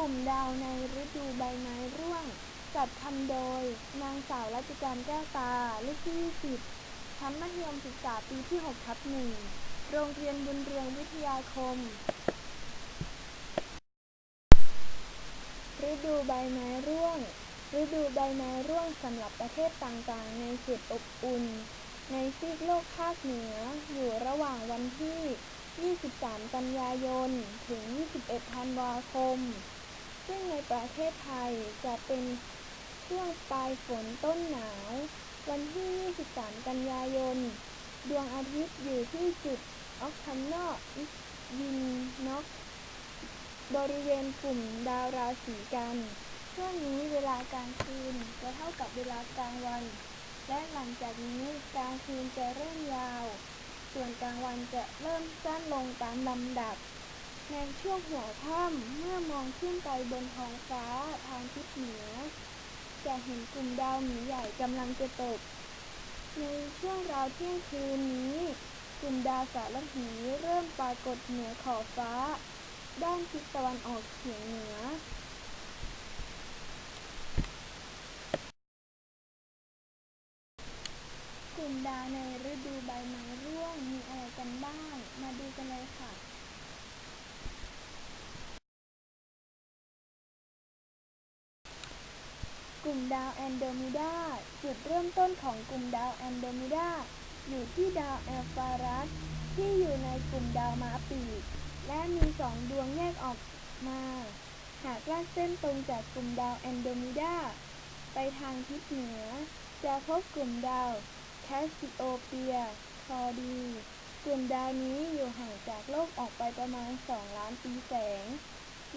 ลุ่มดาวในฤดูใบไม้ร่วง จัดทำโดย นางสาวรัติการแก้วตาลูกที่20ชั้นมัธยมศึกษาปีที่6ทับหนึ่งโรงเรียนบุญเรืองวิทยาคม ฤดูใบไม้ร่วง ฤดูใบไม้ร่วงสำหรับประเทศต่างๆ ในเขตอบอุ่น ในซีกโลกภาคเหนืออยู่ระหว่างวันที่ 23 กันยายน ถึง 21 ธันวาคมซึ่งใน ประเทศไทยจะเป็นช่วงปลายฝนต้นหนาว วันที่ 23 กันยายน ดวงอาทิตย์อยู่ที่จุดออกทันนออิสยินน็อกบริเวณกลุ่มดาวราศีกัน ช่วงนี้เวลากลางคืนจะเท่ากับเวลากลางวัน และหลังจากนี้กลางคืนจะเริ่มยาว ส่วนกลางวันจะเริ่มสั้นลงตามลำดับ ในช่วงหัวค่ำเมื่อมองขึ้นไปบนท้องฟ้าทางทิศเหนือ จะเห็นกลุ่มดาวหมีใหญ่กำลังจะตก ในช่วงราวเที่ยงคืนนี้ กลุ่มดาวสารหีเริ่มปรากฏเหนือขอบฟ้า ด้านทิศตะวันออกเฉียงเหนือกลุ่มดาวในฤดูใบไม้ร่วงมีอะไรกันบ้าง มาดูกันเลยค่ะ กลุ่มดาวแอนโดมิดาจุดเริ่มต้นของกลุ่มดาวแอนโดมิดาอยู่ที่ดาวแอลฟารัสที่อยู่ในกลุ่มดาวม้าปีก และมีสองดวงแยกออกมา หากลากเส้นตรงจากกลุ่มดาวแอนโดมิดาไปทางทิศเหนือ จะพบกลุ่มดาวแคสซิโอเปียคอดี กลุ่มดาวนี้อยู่ห่างจากโลกออกไปประมาณ 2 ล้านปีแสง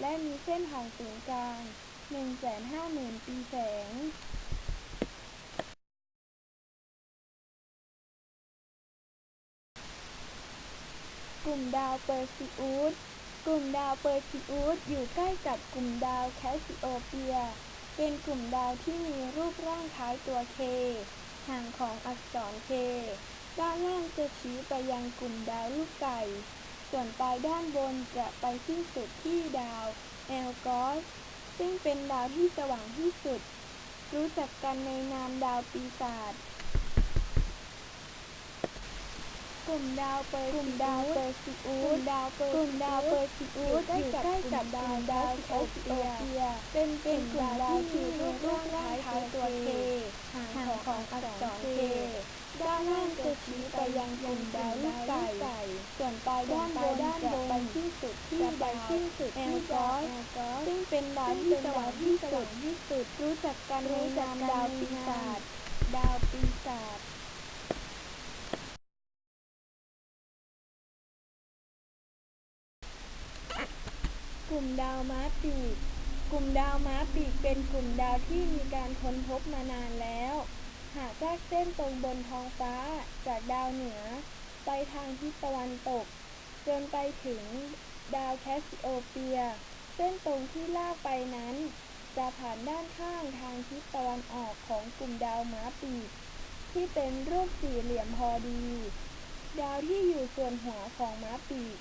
และมีเส้นผ่านศูนย์กลาง 150,000ปีแสงกลุ่มดาวเปอร์ซิอุส กลุ่มดาวเปอร์ซิอุสอยู่ใกล้กับกลุ่มดาวแคสซิโอเปีย เป็นกลุ่มดาวที่มีรูปร่างคล้ายตัวเคห่างของอักษรเคด้านล่างจะชี้ไปยังกลุ่มดาวลูกไก่ ส่วนปลายด้านบนจะไปสิ้นสุดที่ดาวแอลกอส ซึ่งเป็นดาวที่สว่างที่สุด รู้จักกันในนามดาวปีศาจกลุ่มดาวเปอร์กลุ่มดาวเปอร์ซิอุสดาวเปอร์กลุ่มดาวเปอร์ซิอุสอยู่ใกล้กับดาวดาวแคสเปีย เป็นเป็นกลุ่มดาวที่มีรูปร่างคล้ายตัวเคห่างของอักษรเค ด้านล่างจะชี้ไปยังกลุ่มดาวลูกไก่ส่วนปลายด้านบนจะไปที่สุดที่ดาวที่สุดแอลกอสซึ่งเป็นดาวที่สว่างที่สุดที่สุดรู้จักกันในนามดาวปีศาจดาวปีศาจกลุ่มดาวม้าปีกกลุ่มดาวม้าปีกเป็นกลุ่มดาวที่มีการค้นพบมานานแล้ว หากลากเส้นตรงบนท้องฟ้าจากดาวเหนือ ไปทางทิศตะวันตก จนไปถึงดาวแคสซิโอเปีย เส้นตรงที่ลากไปนั้น จะผ่านด้านข้างทางทิศตะวันออกของกลุ่มดาวม้าปีกที่เป็นรูปสี่เหลี่ยมพอดี ดาวที่อยู่ส่วนหัวของม้าปีก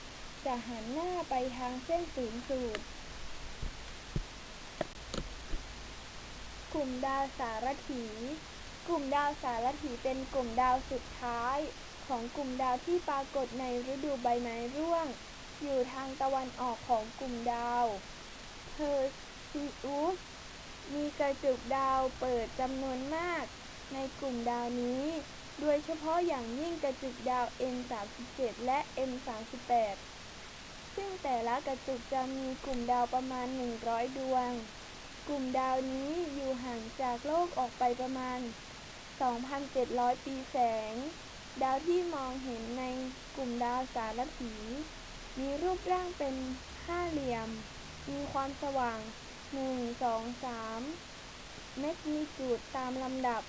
จะหันหน้าไปทางเส้นศูนย์สูตรกลุ่มดาวสารถี กลุ่มดาวสารถีเป็นกลุ่มดาวสุดท้าย ของกลุ่มดาวที่ปรากฏในฤดูใบไม้ร่วง อยู่ทางตะวันออกของกลุ่มดาวเพอร์ซิอุสมีกระจุกดาวเปิดจำนวนมาก ในกลุ่มดาวนี้ โดยเฉพาะอย่างยิ่งกระจุกดาว M37 และ M38 ซึ่งแต่ละกระจุกจะมีกลุ่มดาวประมาณ 100 ดวง กลุ่มดาวนี้อยู่ห่างจากโลกออกไปประมาณ 2,700 ปีแสง ดาวที่มองเห็นในกลุ่มดาวสารถี มีรูปร่างเป็นห้าเหลี่ยม มีความสว่าง 1 2 3 เม็ดมีจุดตามลำดับ